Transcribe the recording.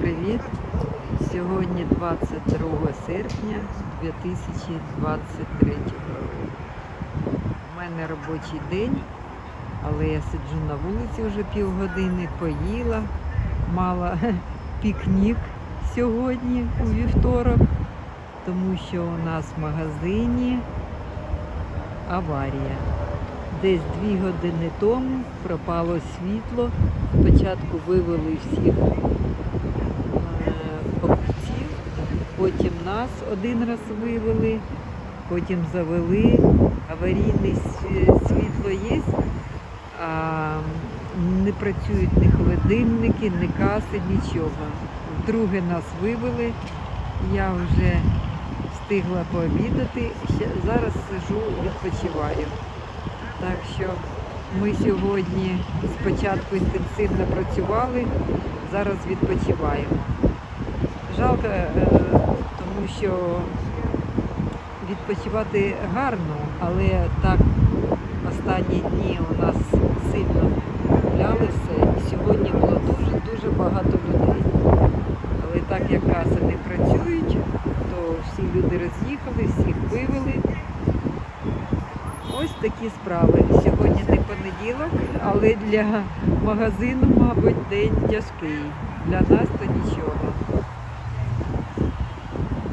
привіт! Сьогодні 22 серпня 2023 року. У мене робочий день, але я сиджу на вулиці вже півгодини, поїла, мала пікнік сьогодні у вівторок, тому що у нас в магазині аварія. Десь дві години тому пропало світло. Спочатку вивели всіх потім нас один раз вивели, потім завели. Аварійне світло є, а не працюють ні холодильники, ні каси, нічого. Вдруге нас вивели. Я вже встигла пообідати. Зараз сижу, відпочиваю. Так що ми сьогодні спочатку інтенсивно працювали, зараз відпочиваємо. Жалко, е, тому що відпочивати гарно, але так останні дні у нас сильно гулялися і сьогодні було дуже-дуже багато людей. Але так як каси не працюють, то всі люди роз'їхали, всіх вивели. Ось такі справи. Сьогодні не понеділок, але для магазину, мабуть, день тяжкий. Для нас то нічого.